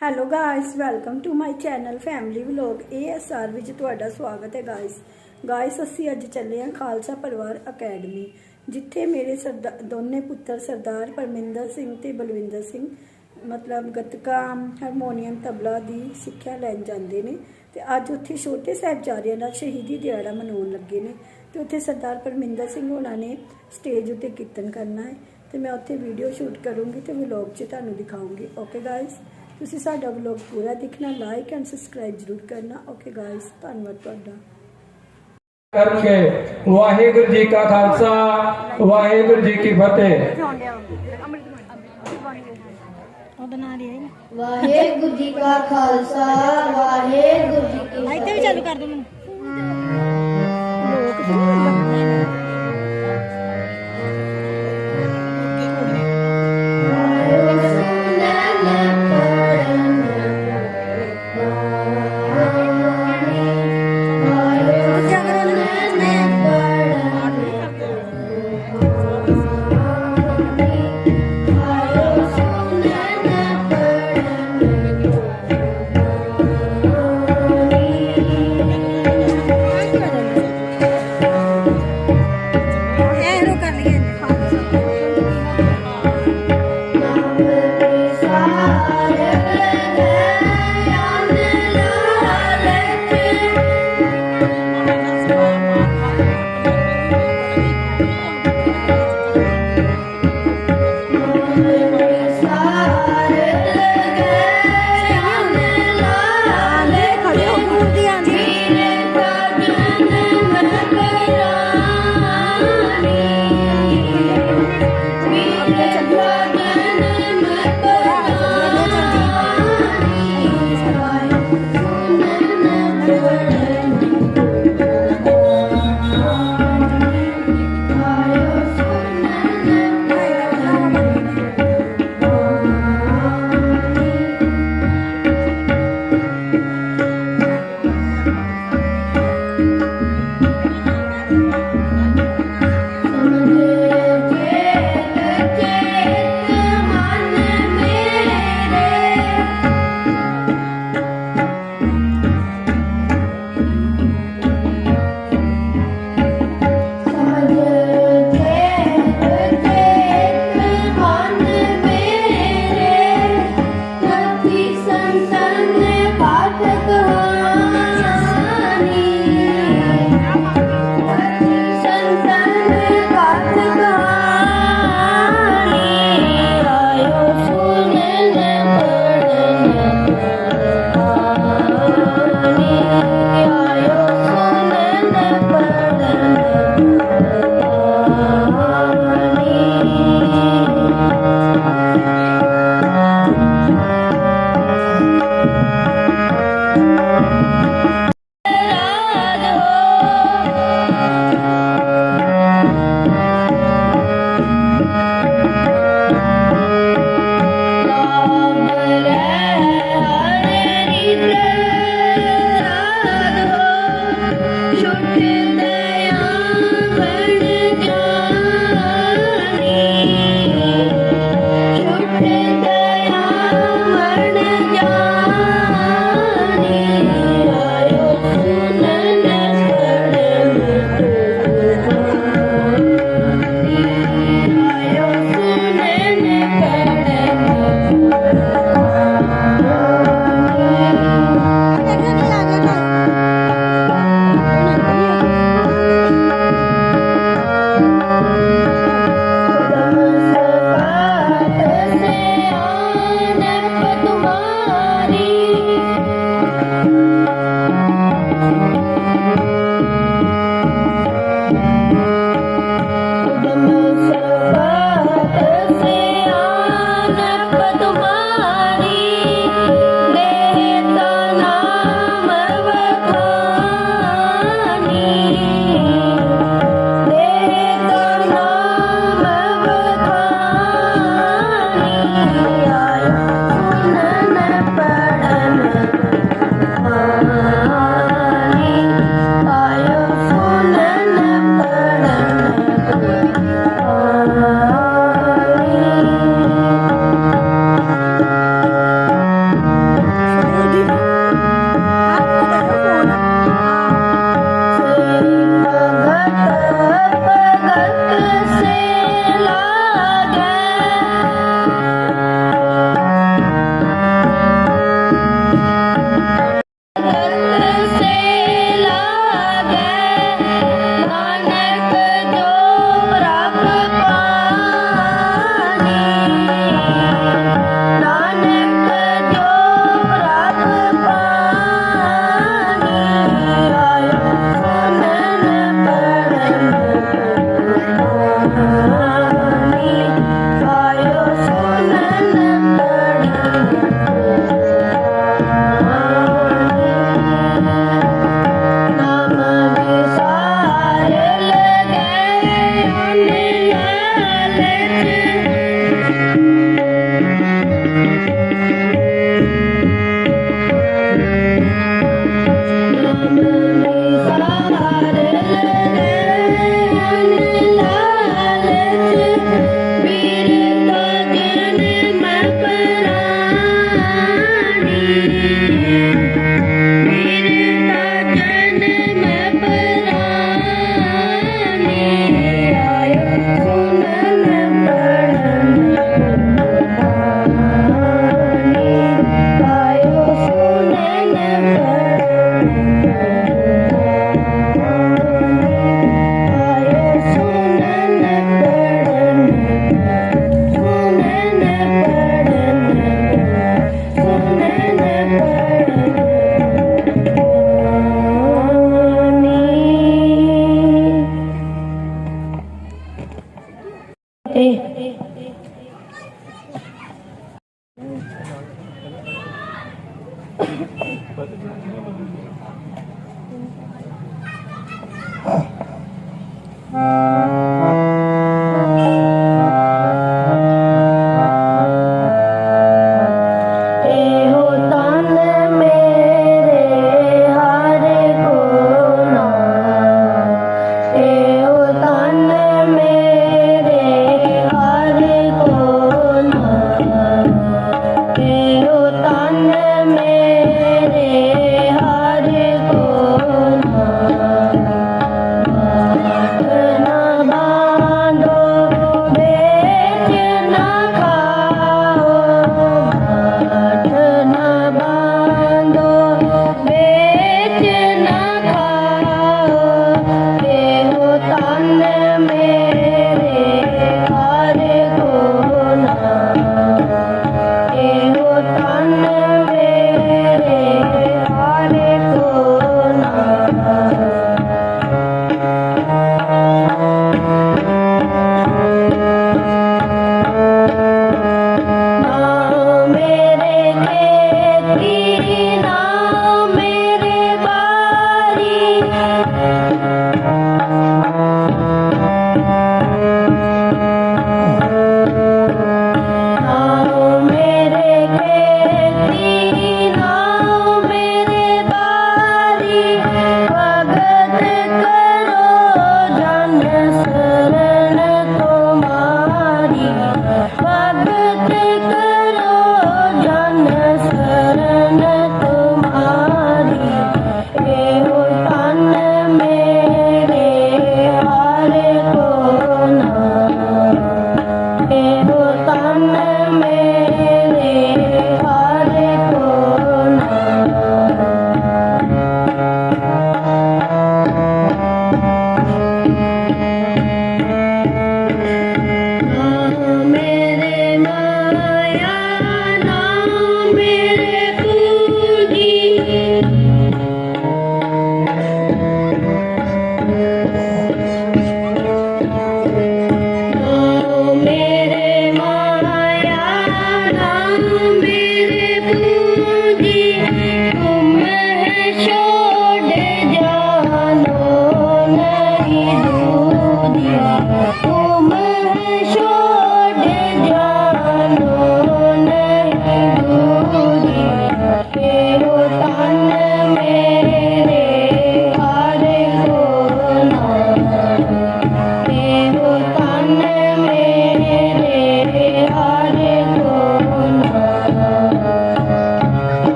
Hello guys welcome to my channel family vlog ASR ਵਿੱਚ ਤੁਹਾਡਾ ਸਵਾਗਤ ਹੈ ਗਾਇਸ ਗਾਇਸ ਅਸੀਂ ਅੱਜ ਚੱਲੇ ਹਾਂ ਖਾਲਸਾ ਪਰਿਵਾਰ ਅਕੈਡਮੀ, ਜਿੱਥੇ ਮੇਰੇ ਸਰਦਾ, ਦੋਨੇ ਪੁੱਤਰ ਸਰਦਾਰ ਪਰਮਿੰਦਰ ਸਿੰਘ ਤੇ ਬਲਵਿੰਦਰ ਸਿੰਘ, ਮਤਲਬ ਗੱਤਕਾ, ਹਾਰਮੋਨੀਅਮ, ਤਬਲਾ ਦੀ ਸਿੱਖਿਆ ਲੈਣ ਜਾਂਦੇ ਨੇ ਤੇ ਅੱਜ ਉੱਥੇ ਛੋਟੇ ਸਾਹਿਬਜ਼ਾਦਿਆਂ ਦਾ ਸ਼ਹੀਦੀ ਦਿਹਾੜਾ ਮਨਾਉਣ ਲੱਗੇ ਨੇ ਤੇ ਉੱਥੇ ਸਰਦਾਰ ਪਰਮਿੰਦਰ ਸਿੰਘ ਉਹਨਾਂ ਨੇ ਸਟੇਜ ਉੱਤੇ ਕੀਰਤਨ ਕਰਨਾ ਹੈ ਤੇ ਮੈਂ ਉੱਥੇ ਵੀਡੀਓ ਸ਼ੂਟ ਕਰੂੰਗੀ ਤੇ ਵਲੌਗ 'ਚ ਤੁਹਾਨੂੰ ਦਿਖਾਉਂਗੀ। ਓਕੇ ਗਾਇਸ ਤੁਸੀਂ ਸਾਡਾ ਵਲੌਗ ਪੂਰਾ ਦੇਖਣਾ ਲਾਈਕ ਐਂਡ ਸਬਸਕ੍ਰਾਈਬ ਜ਼ਰੂਰ ਕਰਨਾ। ਓਕੇ ਗਾਇਸ ਧੰਨਵਾਦ ਤੁਹਾਡਾ। ਕਰਕੇ ਵਾਹਿਗੁਰੂ ਜੀ ਕਾ ਖਾਲਸਾ ਵਾਹਿਗੁਰੂ ਜੀ ਕੀ ਫਤਿਹ। ਉਹਦਾ ਨਾਂ ਲਿਆ ਹੀ ਵਾਹਿਗੁਰੂ ਜੀ ਕਾ ਖਾਲਸਾ ਵਾਹਿਗੁਰੂ ਜੀ ਕੀ ਨਾ ਇੱਥੇ ਵੀ ਚਾਲੂ ਕਰ ਦੋ ਮੈਨੂੰ। love.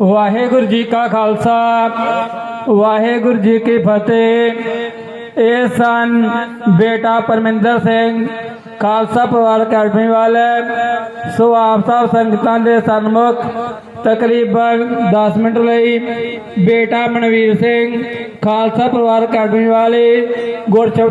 ਵਾਹਿਗੁਰੂ ਜੀ ਕਾ ਖਾਲਸਾ, ਵਾਹਿਗੁਰੂ ਜੀ ਕੀ ਫਤਿਹ। ਇਹ ਸਨ ਬੇਟਾ ਪਰਮਿੰਦਰ ਸਿੰਘ, ਖਾਲਸਾ ਪਰਿਵਾਰ ਅਕੈਡਮੀ ਵਾਲੇ। ਸੋ ਆਪ ਸਭ ਸੰਗਤਾਂ ਦੇ ਸਨਮੁਖ ਤਕਰੀਬਨ 10 ਮਿੰਟ ਲਈ ਬੇਟਾ ਮਨਵੀਰ ਸਿੰਘ, ਖਾਲਸਾ ਪਰਿਵਾਰ ਅਕੈਡਮੀ ਵਾਲੇ ਗੁਰਚਬ